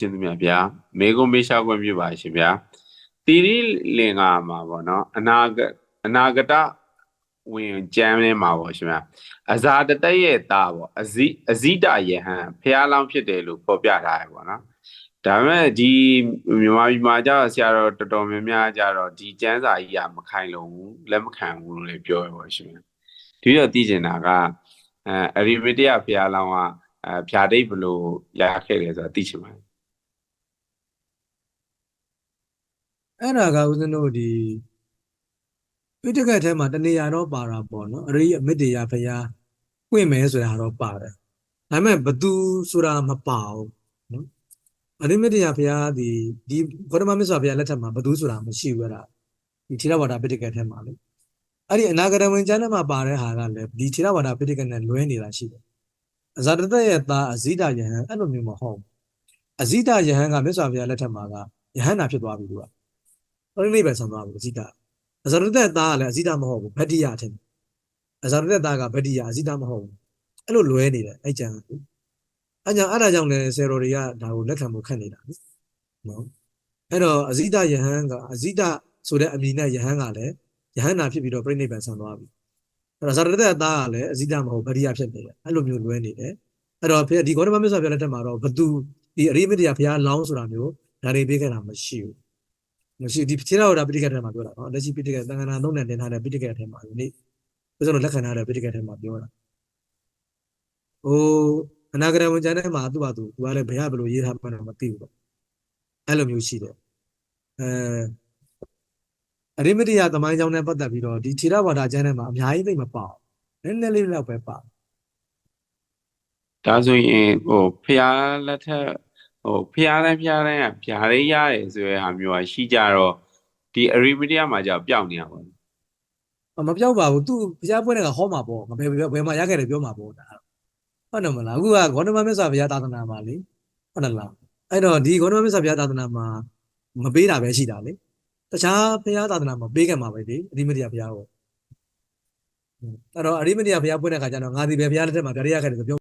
ရှင်သူမြတ်ဗျာမေကုမေရှာခွင့်ပြုပါရှင်ဗျာတိရိလင်္ကာမှာပေါ့နော်အနာဂတ်အနာဂတဝင်ကြမ်းလဲမှာပေါ့ရှင်ဗျာအဇာတတက်ရဲ့သားပေါ့အဇိအဇိတယဟန်ဖះလောင်းဖြစ်တယ်လို့ဖော်ပြထားရပေါ့နော်ဒါပေမဲ့ဒီမြန်မာပြည်မှာကျတော့ဆရာတော်တော်တော်များများကျတော့ဒီကျမ်းစာကြီးကမခိုင်လုံဘူးလက်မခံဘူးလို့လည်းပြောရပါရှင်ဗျာဒီတော့သိကျင်တာကအဲအရိမတယဖះလောင်းကအဲဖြာဒိတ်ဘလို့ရခဲ့တယ်ဆိုတာသိချင်ပါတယ် အဲ့ဒါကဦးဇင်းတို့ဒီပိဋကတ်ထဲမှာတနေရာတော့ပါတာပေါ့နော်အရိယမေတ္တရာဖရာပွင့်မယ်ဆိုတာတော့ပါတယ်ဒါပေမဲ့ဘသူဆိုတာမပါဘူးနော်အရိမေတ္တရာဖရာဒီဒီဂေါတမမစ္ဆာဖရာလက်ထက်မှာဘသူဆိုတာမရှိဘူးအဲ့ဒါဒီထေရဝါဒပိဋကတ်ထဲမှာလေအဲ့ဒီအနာဂတဝင်ကျမ်းထဲမှာပါတဲ့ဟာကလည်းဒီထေရဝါဒပိဋကတ်နဲ့လွဲနေတာရှိတယ်အဇာတတရဲ့သားအဇိဒယဟန်အဲ့လိုမျိုးမဟုတ်ဘူးအဇိဒယဟန်ကမစ္ဆာဖရာလက်ထက်မှာကယဟန်နာဖြစ်သွားပြီသူက ပရိနိဗ္ဗာန်ဆံသွားဘူးအဇိတအဇရတက်သားကလည်းအဇိတမဟုတ်ဘူးဗတ္တိယထင်တယ်အဇရတက်သားကဗတ္တိယအဇိတမဟုတ်ဘူးအဲ့လိုလွဲနေတယ်အဲ့ကြံအဲ့ကြောင့်အဲ့ဒါကြောင့်လည်းဆယ်တော်တွေကဒါကိုလက်ခံဖို့ခက်နေတာနော်အဲ့တော့အဇိတယဟန်ကအဇိတဆိုတဲ့အမည်နဲ့ယဟန်ကလည်းယဟန်နာဖြစ်ပြီးတော့ပြိဋိဘံဆံသွားပြီအဲ့တော့ဇရတက်သားကလည်းအဇိတမဟုတ်ဗတ္တိယဖြစ်နေတယ်အဲ့လိုမျိုးလွဲနေတယ်အဲ့တော့ဖေဒီဂေါတမမစ္ဆာပြလက်ထက်မှာတော့ဘသူဒီအရိမတ္တရာဘုရားလောင်းဆိုတာမျိုးဒါတွေပေးခဲ့တာမရှိဘူး မရှိဒီခြေတော်တာပိဋကတ်ထဲမှာပြောတာနော်လက်ရှိပိဋကတ်သံဃာနာသုံးနဲ့တင်ထားတဲ့ပိဋကတ်ထဲမှာဒီနေ့ဘုရားတို့လက်ခံထားတဲ့ပိဋကတ်ထဲမှာပြောတာဟိုအနာဂရဝန်ကျမ်းထဲမှာသူ့ဘာသူသူကလည်းဘယ်ရဘယ်လိုရေးထားမှန်းတော့မသိဘူးပေါ့အဲ့လိုမျိုးရှိတယ်အဲအရိမတိယသမိုင်းကြောင်းနဲ့ပတ်သက်ပြီးတော့ဒီခြေတော်ဘာသာကျမ်းထဲမှာအများကြီးသိမပါဘူးနည်းနည်းလေးတော့ပဲပါဒါဆိုရင်ဟိုဖျားလက်ထက် ဟိုဖျားတိုင်းဖျားတိုင်းကဗျာလေးရတယ်ဆိုတဲ့ဟာမျိုးကရှိကြတော့ဒီအရိမတယမှာじゃပျောက်နေတာပေါ့အမပြောက်ပါဘူးသူဘုရားပွဲတဲ့ကဟောမှာပေါ့ငါဘယ်ဘယ်ဘယ်မှာရခဲ့တယ်ပြောမှာပေါ့ဒါဟုတ်တယ်မလားအခုကဂေါတမမြတ်စွာဘုရားသာသနာမှာလေဟုတ်တယ်လားအဲ့တော့ဒီဂေါတမမြတ်စွာဘုရားသာသနာမှာမပေးတာပဲရှိတာလေတခြားဘုရားသာသနာမှာပေးခဲ့မှာပဲလေအရိမတ္တရာဘုရားကိုအဲ့တော့အရိမတ္တရာဘုရားပွဲတဲ့ခါကျတော့ငါဒီပဲဘုရားလက်ထက်မှာဗျာရရခဲ့တယ်ဆိုပြော